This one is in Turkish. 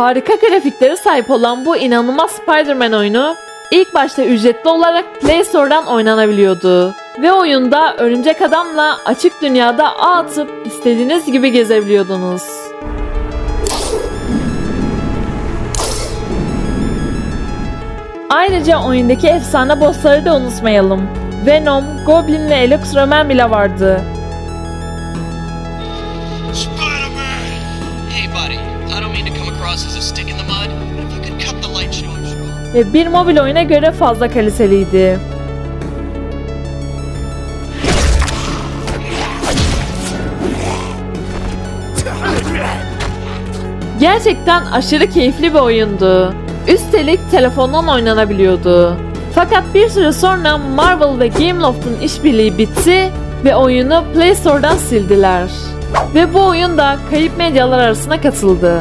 Harika grafiklere sahip olan bu inanılmaz Spider-Man oyunu ilk başta ücretli olarak Play Store'dan oynanabiliyordu. Ve oyunda örümcek adamla açık dünyada ağ atıp istediğiniz gibi gezebiliyordunuz. Ayrıca oyundaki efsane bossları da unutmayalım. Venom, Goblin ve Electroman bile vardı. Spider-Man! Hey, buddy. I don't mean to come across Ve bir mobil oyuna göre fazla kaliteliydi. Gerçekten aşırı keyifli bir oyundu. Üstelik telefondan oynanabiliyordu. Fakat bir süre sonra Marvel ve Gameloft'un işbirliği bitti ve oyunu Play Store'dan sildiler. Ve bu oyun da kayıp medyalar arasına katıldı.